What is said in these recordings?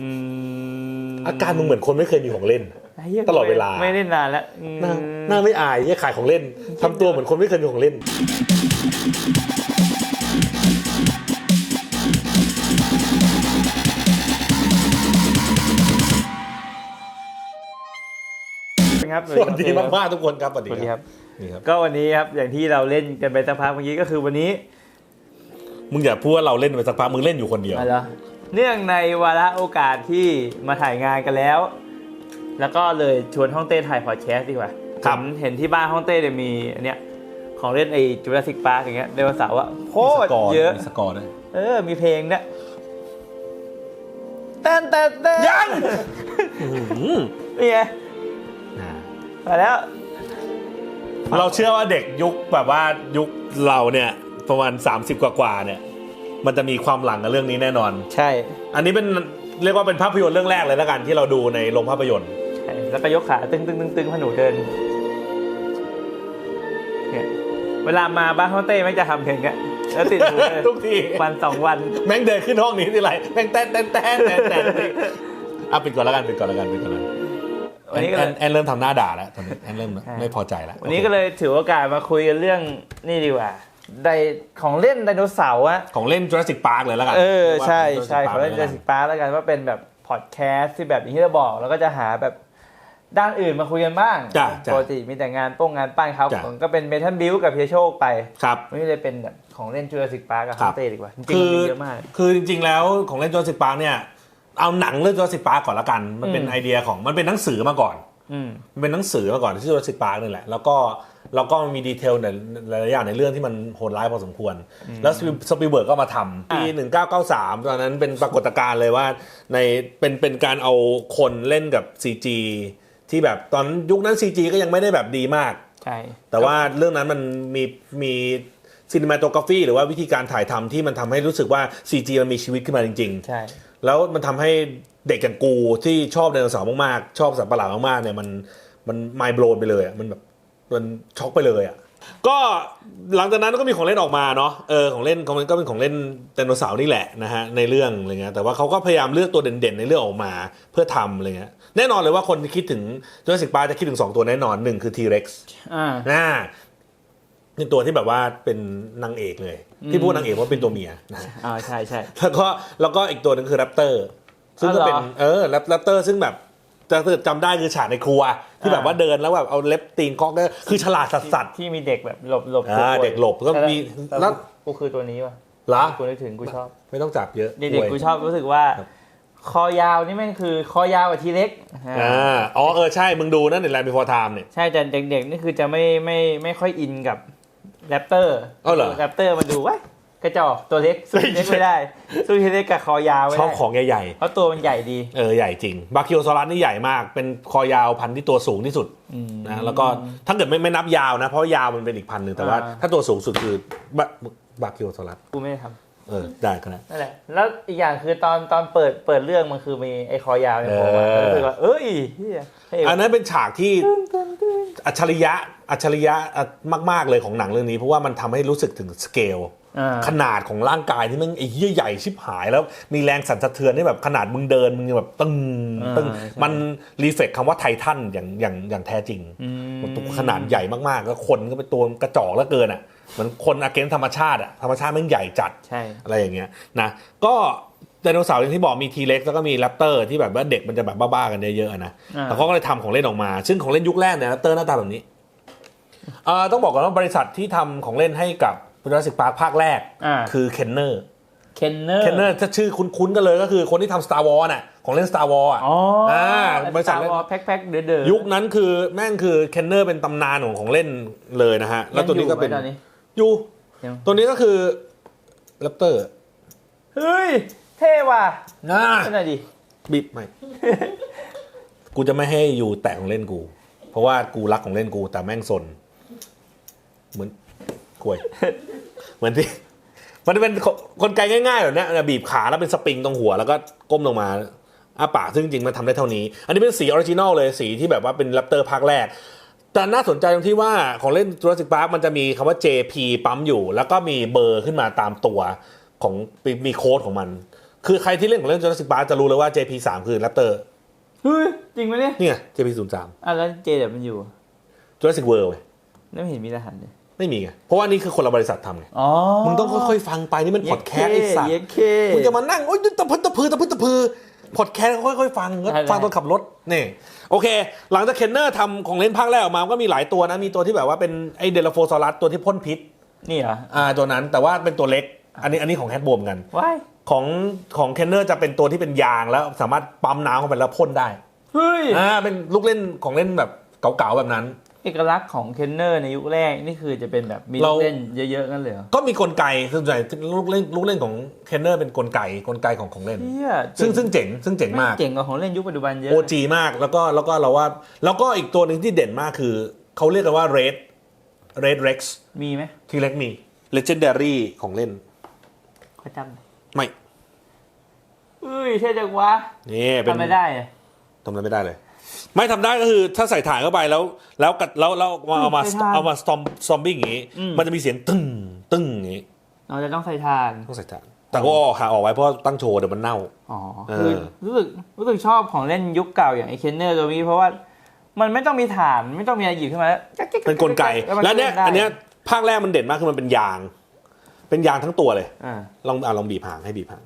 อืมอาการมึงเหมือนคนไม่เคยมีของเล่นไอ้หี้ยตลอดเวลา ไม่เล่นนานแล้วอืมหน้าหน้าไม่อายแค่ขายของเล่นทำตัวเหมือนคนไม่เคยมีของเล่น ครับสวัสดีมากๆทุกคนครับสวัสสดีวัสดีคครัรับบนี่ครับ ก็วันนี้ครับอย่างที่เราเล่นกันไปสักพักเมื่อกี้ก็คือวันนี้ มึงอย่าพูดว่าเราเล่นไปสักพักมึงเล่นอยู่คนเดียว อะไรอเนื่องในวาระโอกาสที่มาถ่ายงานกันแล้ว แล้วก็เลยชวนห้องเต้ถ่ายพอดแคสต์ดีกว่าครับ ผมเห็นที่บ้านห้องเต้เนี่ยมีอันเนี้ยของเล่นไอ้จูราสสิกพาร์กอย่างเงี้ยไดโนเสาร์อะโคมีสตรกอร์เยอะ มีสกอร์ด้วยเออ มีเพลงเนี่ยเต้นเต้นเต้นยังนี่ไงมาแล้ว เราเชื่อว่าเด็กยุคแบบว่ายุคเราเนี่ยประมาณ 30 กว่าๆเนี่ย มันจะมีความหลังกับเรื่องนี้แน่นอน ใช่ อันนี้เป็นเรียกว่าเป็นภาพยนตร์เรื่องแรกเลยแล้วกันที่เราดูในโรงภาพยนตร์ใช่แล้วก็ยกขาตึงตึงตึงตึงพอหนูเดินเนี่ยเวลามาบ้านห้องเต้ไม่งจะทำเพลงเนี้ยแล้วติดหูเลยทุกทีวันสองวันแม่งเดินขึ้นห้องนี้ทีไรแม่งแต้นแต้นแต้นแต้นแต้นอะปิดก่อนแล้วกันปิดก่อนแล้วกันปิดก่อนแล้วกันวันนี้ก็แอเลยนแอนเริ่มทำหน้าด่าแล้วตอนนี้แอนเริ่มใช่ไม่พอใจแล้ววันนี้ก็เลยถือโอกาสมาคุยกันเรื่องนี่ดีกว่า ไดของเล่นไดโนเสาร์อะของเล่น Jurassic Park เลยแล้วกันเออว่าใช่ป็นใช่ Jurassic ข Park อเล่นลเดยสิกปาแล้วกันว่าเป็นแบบพอดแคสต์ที่แบบอย่างที่เราบอก แล้วก็จะหาแบบด้านอื่นมาคุยกันบ้างจ้ะจ้ะปกติมีแต่งานโป้งงานปั้นเขาจ้ะผมก็เป็นเมทัลบิวกับเพียโชคไปครับวันนี้เลยเป็นแบบของเล่นจูราสสิกปาร์กับครัฮับนเต้ดีกว่าจริงๆคืมันอมีเยอะมากคือจริง ๆ แล้วของเล่น Jurassic Park เนี่ยเอาหนังเรื่อง Jurassic Park ก่อนละกัน มันเป็นอืมไอเดียของมันเป็นหนังสือมาก่อนอืมมันเป็นหนังสือมาก่อนที่ Jurassic Park นี่แหละแล้วก็ แล้วก็มันมีดีเทลในหลายๆอย่างในเรื่องที่มันโหดร้ายพอสมควร แล้วสปีเบิร์กก็มาทำปี 1993 ตอนนั้นเป็นปรากฏการณ์เลยว่าในเป็นเป็นการเอาคนเล่นกับ CG ที่แบบตอนยุคนั้น CG ก็ยังไม่ได้แบบดีมากใช่แต่ว่าเรื่องนั้นมันมีมีซีนิมาโตกราฟีหรือว่าวิธีการถ่ายทำที่มันทำให้รู้สึกว่า CG มันมีชีวิตขึ้นมาจริงใช่ๆแล้วมันทำให้เด็กอย่างกูที่ชอบไดโนเสาร์มากๆ ชอบสัตว์ประหลาดมากๆเนี่ยมันมันไมโบรไปเลยอะมันแบบ มันช็อกไปเลยอะก็หลังจากนั้นก็มีของเล่นออกมาเนาะเออของเล่นของเล่นก็เป็นของเล่นไดโนเสาร์นี่แหละนะฮะในเรื่องอะไรเงี้ยแต่ว่าเขาก็พยายามเลือกตัวเด่นๆในเรื่องออกมาเพื่อทำอะไรเงี้ยแน่นอนเลยว่าคนที่คิดถึงจูราสสิกปาร์จะคิดถึงสองตัวแน่นอนหนึ่งคือ T-Rex อ่าน่าเป็นตัวที่แบบว่าเป็นนางเอกเลย ที่พูดนางเอกว่าเป็นตัวเมียนะฮะอ่าใช่ใช่แล้วก็แล้วก็อีกตัวหนึงคือแรปเตอร์ซึ่งก็เป็นอ๋อเหรอเออแรปแรปเตอร์ซึ่งแบบ จะจำได้คือฉากในครัว ที่อ่าแบบว่าเดินแล้วแบบเอาเล็บตีนเคอกได้คือฉลาดสัสสัสที่มีเด็กแบบหลบหลบอ่าเด็กหลบก็มีแล้แล้ววกูคือตัวนี้ว่ะเหรอกูนึกถึงกูชอบ ไม่ต้องจับเยอะเด็กๆกูชอบรู้สึกว่าครับคอยาวนี่แม่งคือคอยาวกว่าทีเล็กอ่าอ๋อเออใช่มึงดูนั่นในแลนด์บีฟอร์ไทม์เนี่ยใช่แต่เด็กๆนี่คือจะไม่ไม่ไม่ค่อยอินกับแรปเตอร์อ้าวเหรอแรปเตอร์มาดูวะ กระจอกตัวเล็กสู้ทีเล็กไม่ได้สู้ทีเล็กกับคอยาวไม่ชอบได้ของใหญ่เพราะตัวมันใหญ่ดีๆเออใหญ่จริงบาคิโอซอรัสนี่ใหญ่มาก เป็นคอยาวพันธุ์ที่ตัวสูงที่สุดนะแล้วก็ถ้าเกิดไม่ไม่นับยาวนะ เพราะยาวมันเป็นอีกพันหนึ่งแต่ว่าอ่าถ้าตัวสูงสุดคือบะบาคิโอซอรัสกูไม่ได้ทเออได้ก็ได้ำนั่นแหละแล้วอีกอย่างคือตอนตอนเปิดเปิดเรื่องมันคือมีไอ้คอยาวเนี่ยโผล่มาเออรู้สึกว่าเอ้ยเฮียเท่อันนั้นเป็นฉากที่อัจฉริยะอัจฉริยะมากๆเลยของหนังเรื่องนี้เพราะว่ามันทำให้รู้สึกถึงสเกลอ่า ขนาดของร่างกายที่มันไอ้เหี้ยใหญ่ชิบหายแล้วมีแรงสั่นสะเทือนที่แบบขนาดมึงเดินมึงยังแบบตึงตึงอ่าใช่มันรีเฟกคำว่าไททันอย่างอย่างอย่างแท้จริงอืมมันตัวขนาดใหญ่มากๆแล้วคนก็เป็นตัวกระจอกแล้วเกินอะเหมือนคนอาเกนธรรมชาติอะธรรมชาติแมันใหญ่จัดใช่อะไรอย่างเงี้ยนะก็ไดโนเสาร์อย่างที่บอกมีทีเล็กแล้วก็มีแรปเตอร์ที่แบบว่าเด็กมันจะแบบบ้าๆกันเยอะๆนะอ่าแต่เขาก็เลยทำของเล่นออกมา ซึ่งของเล่นยุคแรกเนี่ยแรปเตอร์หน้าตาแบบนี้เอ่อต้องบอกก่อนว่าบริษัทที่ทำของเล่นให้กับ จูราสสิกพาร์คภาคแรกอ่าคือเคนเนอร์เคนเนอร์เคนเนอร์ถ้าชื่อคุ้นๆกันเลยก็คือคนที่ทำ Star Wars น่ะของเล่น Star Wars อะอ๋ออ่าบริษัทวอลแพ็คแพ็คเดือดเดือดยุคนั้นคือแม่งคือเคนเนอร์เป็นตำนานของของเล่นเลยนะฮะ แล้วตัวนี้ก็เป็นตอนนี้อยู่ยังตัวนี้ก็คือแรปเตอร์เฮ้ย เท่ว่ะนะเป็นไงดิบิบไม่กูจะไม่ให้อยู่แตะของเล่นกู เพราะว่ากูรักของเล่นกูแต่แม่งสน เหมือน กล้วย เหมือนที่ มันจะเป็นกลไกง่ายๆแบบเนี้ยบีบขาแล้วเป็นสปริงตรงหัวแล้วก็ก้มลงมาอ้าปากซึ่งจริงๆมันทำได้เท่านี้ อันนี้เป็นสีออริจินอลเลยสีที่แบบว่าเป็นแรปเตอร์ภาคแรก แต่น่าสนใจตรงที่ว่าของเล่น Jurassic Park มันจะมีคำว่า JP ปั๊มอยู่ แล้วก็มีเบอร์ขึ้นมาตามตัวของมีมีโค้ดของมัน คือใครที่เล่นของเล่น Jurassic Park จะรู้เลยว่า JP3 คือ Raptor เฮ้ยจริงไหมเนี่ยนี่ไง JP03 อะแล้วเจเดี๋ยวมันอยู่ Jurassic World เว้ยแล้วไม่เห็นมีรหัสเลย ไม่มีไงเพราะว่านี่คือคนละบริษัททำไงอ๋อมึงต้องค่อยๆฟังไปนี่มันพอดแคสต์ไอ้สัตว์เย็ดเคมึงจะมานั่งโอ๊ยตะพึดตะพือตะพึดตะพือพอดแคสต์ค่อยๆฟังก็ได้ฟังตอนขับรถนี่โอเค หลังจากเคนเนอร์ทำของเล่นภาคแรกออกมามันก็มีหลายตัวนะมีตัวที่แบบว่าเป็นไอเดลโฟซอรัสตัวที่พ่นพิษนี่เหรออ่าตัวนั้นแต่ว่าเป็นตัวเล็ก อันนี้อันนี้ของแฮดบวมกันว้ายของของเคนเนอร์จะเป็นตัวที่เป็นยางแล้วสามารถปั๊มน้ำเข้าไปแล้วพ่นได้เฮ้ยอ่าเป็นลูกเล่นของเล่นแบบเก่าๆแบบนั้น เอกลักษณ์ของเคนเนอร์ในยุคแรกนี่คือจะเป็นแบบมีเราลูกเล่นเยอะๆนั่นเลยเหรอก็มีกลไกส่วนใหญ่ลูกเล่นลูกเล่นของเคนเนอร์เป็นกลไกกลไกของของเล่นเฮียซึ่งซึ่งเจ๋งซึ่งเจ๋งมากเจ๋งกว่าของเล่นยุคปัจจุบันเยอะโอจีมากแล้วก็แล้วก็เราว่า แล้วก็อีกตัวหนึ่งที่เด่นมากคือเขาเรียกกันว่า Red Red Rex มีไหมทีเล็กมี Legendary ของเล่นขอจำหน่อยไม่เฮ้ยเท่จังวะนี่เป็นทำไม่ได้อะทำอะไรไม่ได้เลย ไม่ทำได้ก็คือถ้าใส่ถ่านเข้าไปแล้ว แล้วกัดแล้วแล้วเอามาเอามาสตอมซอมบี้อย่างงี้ มันจะมีเสียงตึ้งตึ้งอย่างงี้เราจะต้องใส่ทาน ต้องใส่ถ่านแต่ก็เอาขาออกไว้เพราะตั้งโชว์เดี๋ยวมันเน่า อ๋อเออคือรู้สึกรู้สึกชอบของเล่นยุคเก่าอย่างไอเคนเนอร์ตัวนี้เพราะว่ามันไม่ต้องมีฐานไม่ต้องมีอะไรหยิบขึ้นมาแล้วเป็นกลไก มัแล้วเนี้ยได้อันเนี้ยภาคแรกมันเด่นมากคือมันเป็นยาง เป็นยางทั้งตัวเลย อ่าลองอะลองบีบหางให้บีบหาง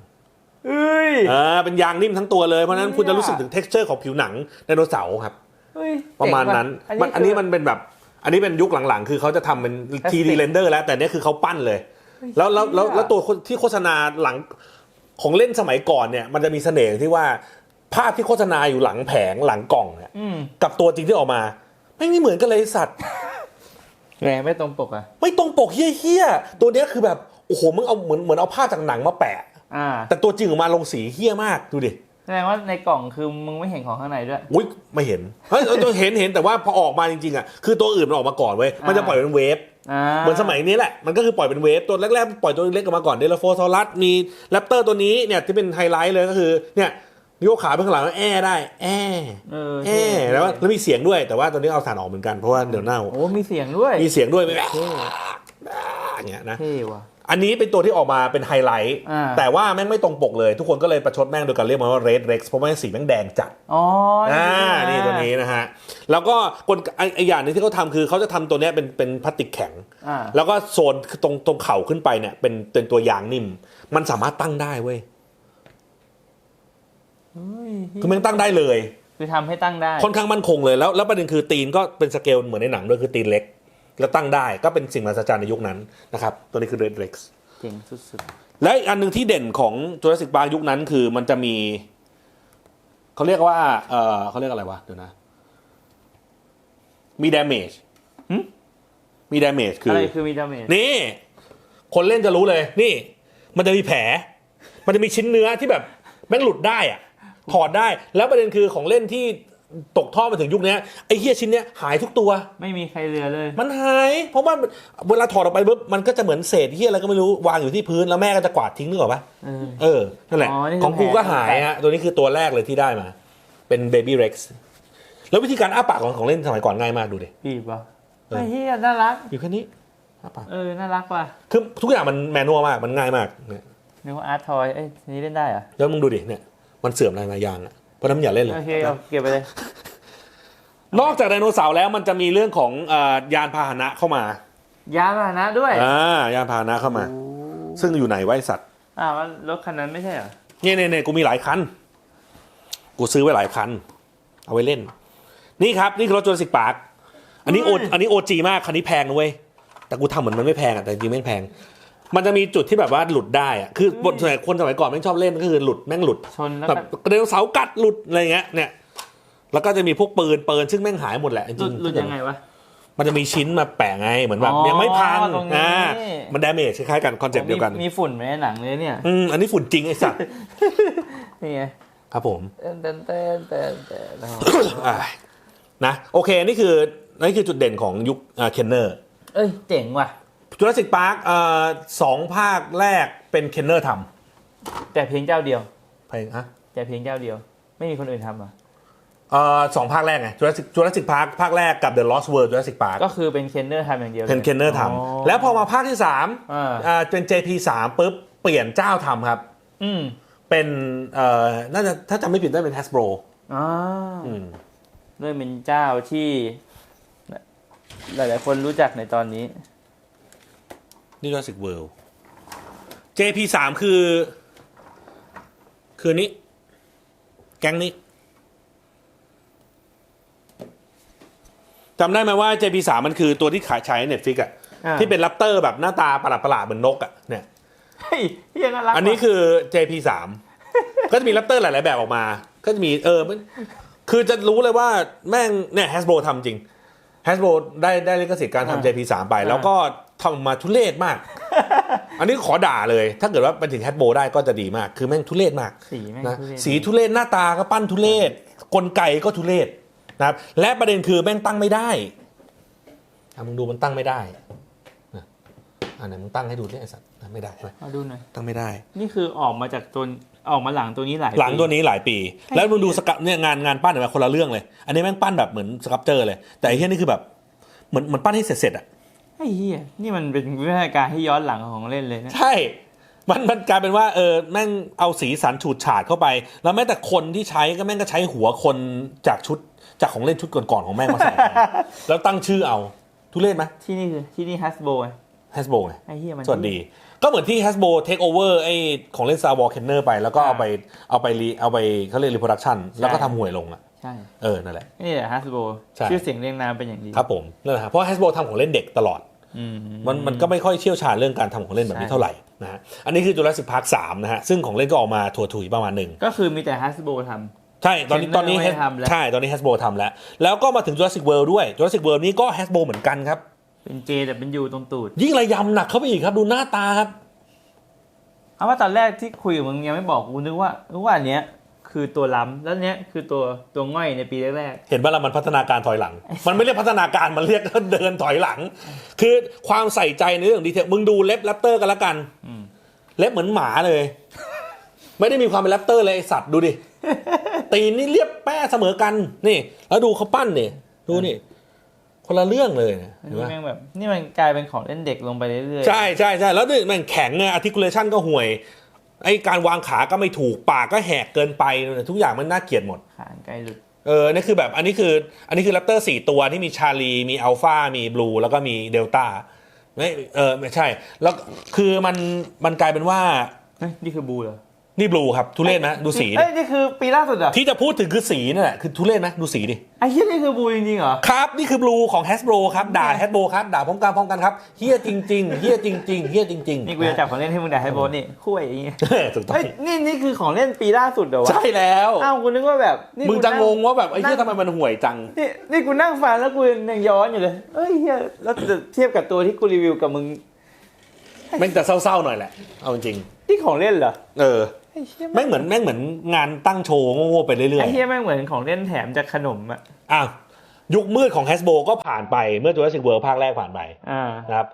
เอ้ยอ่าเป็นยางนิ่มทั้งตัวเลย เพราะฉะนั้นเนี่ยคุณจะรู้สึกถึง t e x t อร์ของผิวหนังไดโนเสาร์ครับ เฮ้ยประมาณนั้นเจ๋งมันว่ะอันนี้มันเป็นแบบ อันนี้เป็นยุคหลังๆ คือเขาจะทำเป็นพลาสติก 3D render แล้ว แต่เนี้ยคือเขาปั้นเลย แล้วแล้วแล้วแล้วตัวที่โฆษณาหลังของเล่นสมัยก่อนเนี่ยมันจะมีเสน่ห์ที่ว่าภาพที่โฆษณาอยู่หลังแผงหลังกล่องเนี่ยอืมกับตัวจริงที่ออกมา ไม่ไม่เหมือนกันเลยไอ้สัตว์แรงไม่ตรงปกอะไม่ตรงปกเฮี้ยๆตัวเนี้ยคือแบบโอ้โหมึงเอาเหมือนเหมือนเอาภาพจากหนังมาแปะ อ่าแต่ตัวจริงออกมาลงสีเฮี้ยมากดูดิแสดงว่าในกล่องคือมึงไม่เห็นของข้างในด้วย อุ้ยไม่เห็นเฮ้ยเออเห็นเห็นแต่ว่าพอออกมาจริงๆอะคือตัวอื่นมันออกมาก่อนเว้ยมันจะปล่อยเป็นเวฟอ่าเหมือนสมัยนี้แหละมันก็คือปล่อยเป็นเวฟตัวแรกๆปล่อยตัวเล็กออกมาก่อนเดลโฟซอรัสมีแรปเตอร์ตัวนี้เนี่ยที่เป็นไฮไลท์เลยก็คือเนี่ยยกขาไปข้างหลังแล้วแอได้แอเออแอแล้วแล้วมีเสียงด้วยแต่ว่าตัวนี้เอาสารออกเหมือนกันเพราะว่าเดี๋ยวเน่าโอ้มีเสียงด้วยมีเสียงด้วยแบบเท่อย่างเงี้ยนะเท่ว่ะ อันนี้เป็นตัวที่ออกมาเป็นไฮไลท์อ่า แต่ว่าแม่งไม่ตรงปกเลย ทุกคนก็เลยประชดแม่งโดยการเรียกมันว่า Red Rex เพราะแม่งสีแม่งแดงจัด อ๋ออ่า นี่นี่ตัวนี้นะฮะ แล้วก็กลไอ้ไออย่างหนึงที่เขาทำคือเขาจะทำตัวเนี้ยเป็นเป็นพลาสติกแข็ง อ่าแล้วก็โซนตรงตรงเข่าขึ้นไปเนี่ยเป็นเป็นตัวยางนิ่ม มันสามารถตั้งได้เว้ย เฮ้ยคือมันตั้งได้เลย คือทำให้ตั้งได้ค่อนข้างมั่นคงเลยแล้วแล้วประเด็นคือตีนก็เป็นสเกลเหมือนในหนังด้วยคือตีนเล็ก แล้วตั้งได้ก็เป็นสิ่งมหัศจรรย์ในยุคนั้นนะครับตัวนี้คือ Red Rex เจ๋งสุดและอีกอันหนึ่งที่เด่นของ Jurassic Park ยุคนั้นคือมันจะมีเขาเรียกว่าเออเขาเรียกอะไรวะเดี๋ยวนะ มี damage หึมี damage ๆคืออะไรอคือมีดาเมจนี่ คนเล่นจะรู้เลย นี่ มันจะมีแผล มันจะมีชิ้นเนื้อที่แบบแม่งหลุดได้อะถอดได้ แล้วประเด็นคือของเล่นที่ ตกทอดมาถึงยุคเนี้ยไอ้เฮียชิ้นเนี้ยหายทุกตัว ไม่มีใครเหลือเลย มันหาย เพราะว่าเวลาถอดออกไปปุ๊บมันก็จะเหมือนเศษเฮียอะไรก็ไม่รู้วางอยู่ที่พื้นแล้วแม่ก็จะกวาดทิ้งนึกออกปะเออเออนั่นแหละอ๋อนี่คือของกูก็แผลหายฮะตัวนี้คือตัวแรกเลยที่ได้มา เป็นเบบี้เร็กซ์แล้ววิธีการอ้าปากของของเล่นสมัยก่อนง่ายมากดูดิบีบว่ะเออไอ้เฮียน่ารักอยู่แค่นี้อ้าปากเออน่ารักว่ะคือทุกอย่างมันแมนนวลมากมันง่ายมากเนี่ยนึกว่าอาร์ตทอยเอ้ยทีนี้เล่นได้เหรอแล้วมึงดูดิเนี่ยมันเสื่อมอะไรมายางอะเพ ราะฉะนั้นมึงอย่าเล่นเลยโอเคเอาเก็บไปเลย นอกจากไดโนเสาร์แล้วมันจะมีเรื่องของเอ่อยานพาหนะเข้ามายานพาหนะด้วยอ่ายานพาหนะเข้ามา ซึ่งอยู่ไหนไวะไอ้สัตว์อ่าวรถคันนั้นไม่ใช่เหรอเนี่ยเนี่ยเนี่ยกูมีหลายคัน กูซื้อไว้หลายคัน เอาไว้เล่น นี่ครับ นี่คือรถจูราสสิกปาร์คอันนี้โออันนี้โอจีมากคันนี้แพงนะเว้ยแต่กูทำเหมือนมันไม่แพงอะแต่จริงๆไม่แพง มันจะมีจุดที่แบบว่าหลุดได้อะคือบทส่วนใหญ่คนสมัยก่อนแม่งชอบเล่นก็คือหลุดแม่งหลุดชนแล้วแบก็บไดโนเสาร์กัดหลุดอะไรเงี้ยเนี่ย แล้วก็จะมีพวกปืนปืนซึ่งแม่งหายหมดแหละจหลุริดงๆหลุดยังไงวะ มันจะมีชิ้นมาแปะไงเหมือนแบบอ๋อยังไม่พังตรงนี้ อ่ามันดาเมจคล้ายๆกันคอนเซ็ปต์เดียวกันมีมีฝุ่นไหมในหนังเลยเนี่ยอืมอันนี้ฝุ่นจริงไอ้สัตว์นี่ไงครับผม เต้นเต้นเต้นเต้นเต้นอ่านะโอเค นี่คือนี่คือจุดเด่นของยุคเคนเนอร์ เอ้ยเจ๋งว่ะ จูราสสิกพาร์คสองภาคแรกเป็นเคนเนอร์ทแต่เพียงเจ้าเดียวำเพลงฮะแต่เพียงเจ้าเดียว ไม่มีคนอื่นทำอะเอ่อสองภาคแรกไงจูราสสิกจูราสสิกพาร์คภาคแรกกับ The Lost World จูราสสิกพาร์คก็คือเป็นเคนเนอร์ทำอย่างเดียวลยเป็นเคนเนอร์ทอ๋อำแล้วพอมาภาคที่สามอ่าอ่าเป็น JP สามปุ๊บเปลี่ยนเจ้าทำครับ อืมเป็นเอ่อน่าจะถ้าจำไม่ผิดได้เป็น Hasbro อ๋ออืมด้วยเป็นเจ้าที่ หลายๆคนรู้จักในตอนนี้ นี่ Jurassic World JP3 คือ คือนี้ แก๊งนี้จำได้ไหมว่า JP3 มันคือตัวที่ขายใช้ใน Netflix อะอ่า ที่เป็นแรปเตอร์แบบหน้าตาประหลาดๆเหมือนนกอะเนี่ย เฮ้ยเฮียน่ารักอันนี้ว่ะคือ JP3 ก็จะมีแรปเตอร์หลายๆแบบออกมา ก็จะมีเออมันคือจะรู้เลยว่าแม่งเนี่ย Hasbro ทำจริง Hasbro ได้ได้ลิขสิทธิ์การทำ JP3 ไป แล้วก็ ทำมาทุเรศมาก อันนี้ขอด่าเลย ถ้าเกิดว่าเป็นถึง Hasbro ได้ก็จะดีมาก คือแม่งทุเรศมากสีแม่งนะทุเรศสีทุเรศหน้าตาก็ปั้นทุเรศกลไกก็ทุเรศนะครับ และประเด็นคือแม่งตั้งไม่ได้อะมึงดูมันตั้งไม่ได้นะอ่าไหนมึงตั้งให้ดูดิไอ้สัตว์อะไม่ได้ใช่ไหมเอาดูหน่อย ตั้งไม่ได้ นี่คือออกมาจากตัวออกมาหลังตัวนี้หลายหลังปีตัวนี้หลายปี แล้วมึงดูสกับเนี่ยงานงานปั้นเนี่ยคนละเรื่องเลย อันนี้แม่งปั้นแบบเหมือนสครับเจอร์เลย แต่ไอ้เฮียนี่คือแบบเหมือนเหมือนปั้นให้เสร็จเสร็จๆอะไอ้เฮียนี่มันเป็นวิทยาการที่ย้อนหลังของเล่นเลยนะ ใช่ มันมันกลายเป็นว่าเออแม่งเอาสีสันฉูดฉาดเข้าไป แล้วแม้แต่คนที่ใช้ก็แม่งก็ใช้หัวคนจากชุดจากของเล่นชุดก่อนๆของแม่งมาใส่ แล้วตั้งชื่อเอา ทุเรศไหมที่นี่คือที่นี่ฮัสโบ h a s b r o ไงไอ้เฮียมันสวัสดี ก็เหมือนที่ Hasbro take over ไอ้ของเล่น Star Wars Kenner ไปแล้วก็เอาไปเอาไปรีเอาไปเขาเรียก reproduction แล้วก็ทำห่วยลงอะใช่ เออ นั่นแหละ นี่แหละฮัสโบใช่ชื่อเสียงเรียงนามเป็นอย่างดี ครับผม นั่นแหละฮะเพราะ Hasbro ทำของเล่นเด็กตลอดอื มมันมันก็ไม่ค่อยเชี่ยวชาญเรื่องการทำของเล่นแบบนี้ใช่เท่าไหร่นะฮะอันนี้คือ Jurassic Park 3นะฮะซึ่งของเล่นก็ออกมาถั่วถุยประมาณหนึ่งก็คือมีแต่ฮัสโบทใช่ตอนนี้ Kenner ตอนนี้ไม่ได้ทำแล้วใช่ตอนนี้ Hasbro ทำแล้ว แล้วก็มาถึง Jurassic World ด้วย Jurassic World นี้ก็ Hasbro เหมือนกันครับำเป็นเจแต่เป็นยูตรงตูด ยิ่งระยำหนักเข้าไปอีกครับดูหน้าตาครับเอาว่าตอนแรกที่คุยกับมึงยังไม่บอกกูนึกว่านึกว่าอันเนี้ย คือตัวล้ำแล้วเนี้ยคือตัวตัวง่อยในปีแรกเห็นว่าละมันพัฒนาการถอยหลัง มันไม่เรียกพัฒนาการมันเรียกเดินถอยหลัง คือความใส่ใจในเรื่องดีเทลมึงดูเล็บแรปเตอร์กันละกันอืมเล็บเหมือนหมาเลย ไม่ได้มีความเป็นแรปเตอร์เลยไอ้สัตว์ดูดิตีนนี่เรียบแป้เสมอกันนี่ แล้วดูเขาปั้นนี่ดูนี่คนละเรื่องเลยนะๆเห็นนี่ปะแม่งแบบนี่มันกลายเป็นของเล่นเด็กลงไปเรื่อยๆใช่ใช่ใช่แล้วนี่มันแข็งไง articulation ก็ห่วย ไอการวางขาก็ไม่ถูกปากก็แหกเกินไปทุกอย่างมันน่าเกลียดหมดขานไกลหลุดเออนี่คือแบบอันนี้คืออันนี้คือแรปเตอร์สี่ตัวที่มีชาลีมีอัลฟามีบลูแล้วก็มีเดลต้าไม่เออไม่ใช่ แล้วคือมันมันกลายเป็นว่าเฮ้ยนี่คือบูเหรอ นี่บลูครับทุเรศไหมดูสีดิเอ้ยนี่คือปีล่าสุดเหรอที่จะพูดถึงคือสีนั่นแหละคือทุเรศไหมดูสีดิไอ้เหี้ยนี่คือบูจริงๆเหรอ ครับ นี่คือบลูของ Hasbro ครับ ด่า Hasbro ครับ ด่าพร้อมกันพร้อมกันครับเฮี้ยจริง ๆเฮี้ยจริง ๆเฮี้ยจริงๆนี่กูจะจับของเล่นให้มึงด่าให้โบทนี่คุ้ยอย่างเงี้ยเออถูกต้องเฮ้ยนี่นี่คือของเล่นปีล่าสุดเหรอวะใช่แล้ว อ้าวกูนึกว่าแบบนี่มึงกูจะนั่งงว่าแบบไอ้เหี้ยทำไมมันห่วยจัง นี่นี่กูนั่งฟังแล้วกูยังย้อนอยู่เลยเอ้ยเฮียแล้วจะเทียบกับตัวที่กูรีวิวกับมึงแม่งจะเศร้าๆหน่อยแหละเอาจริงนี่ของเล่นเหรอ เออไอ้เหี้ย แม่งเหมือนแม่งเหมือนงานตั้งโชว์โง่ๆไปเรื่อยไอ้เฮียแม่งเหมือนของเล่นแถมจากขนมอะๆอ้าวยุคมืดของ Hasbro ก็ผ่านไปเมื่อ Jurassic World ภาคแรกผ่านไปอ่านะครับ